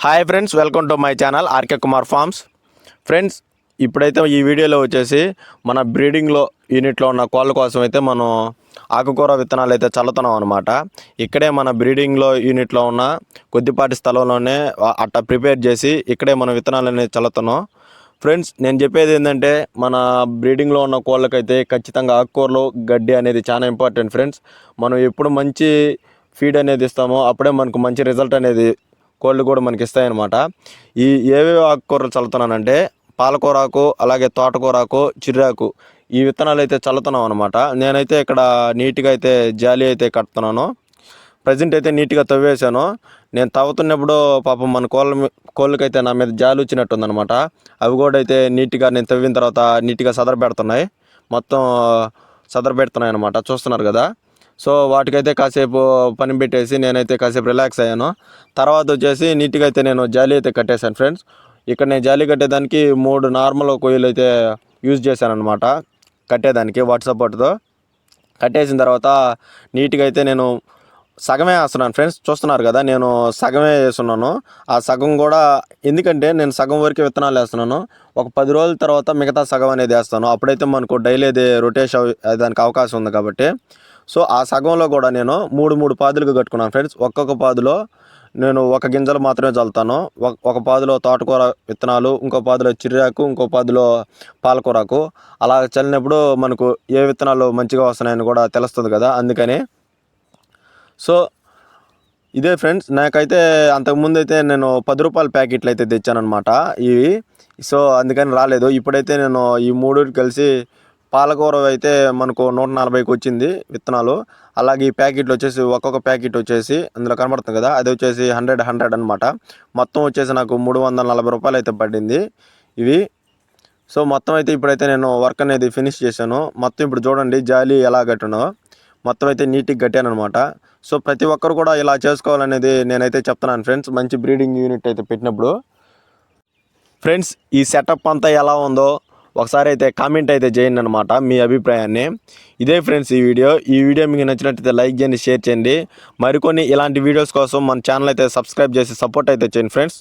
Hi friends welcome to my channel R K Kumar farms friends ఇప్పుడైతే ఈ వీడియోలో వచ్చేసి మన బ్రీడింగ్లో యూనిట్లో ఉన్న కోళ్ళ కోసం అయితే మనం ఆకుకూర విత్తనాలు అయితే చల్లుతున్నాం అనమాట ఇక్కడే మన బ్రీడింగ్లో యూనిట్లో ఉన్న కొద్దిపాటి స్థలంలోనే అట్ట అట్టా ప్రిపేర్ చేసి ఇక్కడే మన విత్తనాలు అనేది చల్లుతున్నాం. ఫ్రెండ్స్ నేను చెప్పేది ఏంటంటే మన బ్రీడింగ్లో ఉన్న కోళ్ళకైతే ఖచ్చితంగా ఆకుకూరలు గడ్డి అనేది చాలా ఇంపార్టెంట్ ఫ్రెండ్స్ మనం ఎప్పుడు మంచి ఫీడ్ అనేది ఇస్తామో అప్పుడే మనకు మంచి రిజల్ట్ అనేది కోళ్ళు కూడా మనకి ఇస్తాయన్నమాట ఈ ఏవేవి ఆకుకూరలు చల్లుతున్నానంటే పాలకూరాకు అలాగే తోటకూరాకు చిర్రాకు ఈ విత్తనాలు అయితే చల్లుతున్నాం అనమాట నేనైతే ఇక్కడ నీట్గా అయితే జాలి అయితే కడుతున్నాను. ప్రజెంట్ అయితే నీట్గా తవ్వేశాను. నేను తవ్వుతున్నప్పుడు పాపం మన కోళ్ళ కోళ్ళకైతే నా మీద జాలి వచ్చినట్టుందనమాట అవి కూడా అయితే నీట్గా నేను తవ్విన తర్వాత నీట్గా సదర పెడుతున్నాయి మొత్తం సదర పెడుతున్నాయి అనమాట చూస్తున్నారు కదా? సో వాటికైతే కాసేపు పని పెట్టేసి నేనైతే కాసేపు రిలాక్స్ అయ్యాను. తర్వాత వచ్చేసి నీట్గా అయితే నేను జాలి అయితే కట్టేశాను ఫ్రెండ్స్. ఇక్కడ నేను జాలి కట్టేదానికి మూడు నార్మల్ కొయ్యలు అయితే యూజ్ చేశాను అనమాట కట్టేదానికి వాట్ కట్టేసిన తర్వాత నీట్గా అయితే నేను సగమే వేస్తున్నాను ఫ్రెండ్స్. చూస్తున్నారు కదా నేను సగమే వేస్తున్నాను. ఆ సగం కూడా ఎందుకంటే నేను సగం వరకు విత్తనాలు వేస్తున్నాను. ఒక పది రోజుల తర్వాత మిగతా సగం అనేది వేస్తాను. అప్పుడైతే మనకు డైలీ అది రొటేషన్ దానికి అవకాశం ఉంది కాబట్టి. సో ఆ సగంలో కూడా నేను మూడు మూడు పాదులుగా కట్టుకున్నాను ఫ్రెండ్స్. ఒక్కొక్క పాదులో నేను ఒక గింజలు మాత్రమే చల్లుతాను. ఒక ఒక పాదులో తోటకూర విత్తనాలు ఇంకో పాదులో చిర్రాకు ఇంకో పాదులో పాలకూరకు. అలా చల్లినప్పుడు మనకు ఏ విత్తనాలు మంచిగా వస్తున్నాయని కూడా తెలుస్తుంది కదా అందుకని. సో ఇదే ఫ్రెండ్స్ నాకైతే అంతకుముందు అయితే నేను పది రూపాయల ప్యాకెట్లు అయితే తెచ్చానమాట ఇవి. సో అందుకని రాలేదు. ఇప్పుడైతే నేను ఈ మూడు కలిసి పాలకూర అయితే మనకు నూట నలభైకి వచ్చింది విత్తనాలు. అలాగే ఈ ప్యాకెట్లు వచ్చేసి ఒక్కొక్క ప్యాకెట్ వచ్చేసి అందులో కనబడుతుంది కదా అది వచ్చేసి హండ్రెడ్ హండ్రెడ్ అనమాట మొత్తం వచ్చేసి నాకు మూడు వందల నలభై రూపాయలు అయితే పడింది ఇవి. సో మొత్తం అయితే ఇప్పుడైతే నేను వర్క్ అనేది ఫినిష్ చేశాను. మొత్తం ఇప్పుడు చూడండి జాలి ఎలా కట్టినో. మొత్తం అయితే నీట్గా కట్టాను అనమాట సో ప్రతి ఒక్కరు కూడా ఇలా చేసుకోవాలనేది నేనైతే చెప్తున్నాను ఫ్రెండ్స్. మంచి బ్రీడింగ్ యూనిట్ అయితే పెట్టినప్పుడు. ఫ్రెండ్స్ ఈ సెటప్ అంతా ఎలా ఉందో ఒకసారి అయితే కామెంట్ అయితే చేయండి అనమాట మీ అభిప్రాయాన్ని. ఇదే ఫ్రెండ్స్ ఈ వీడియో ఈ వీడియో మీకు నచ్చినట్టయితే లైక్ చేయండి షేర్ చేయండి. మరికొన్ని ఇలాంటి వీడియోస్ కోసం మన ఛానల్ అయితే సబ్స్క్రైబ్ చేసి సపోర్ట్ అయితే చేయండి ఫ్రెండ్స్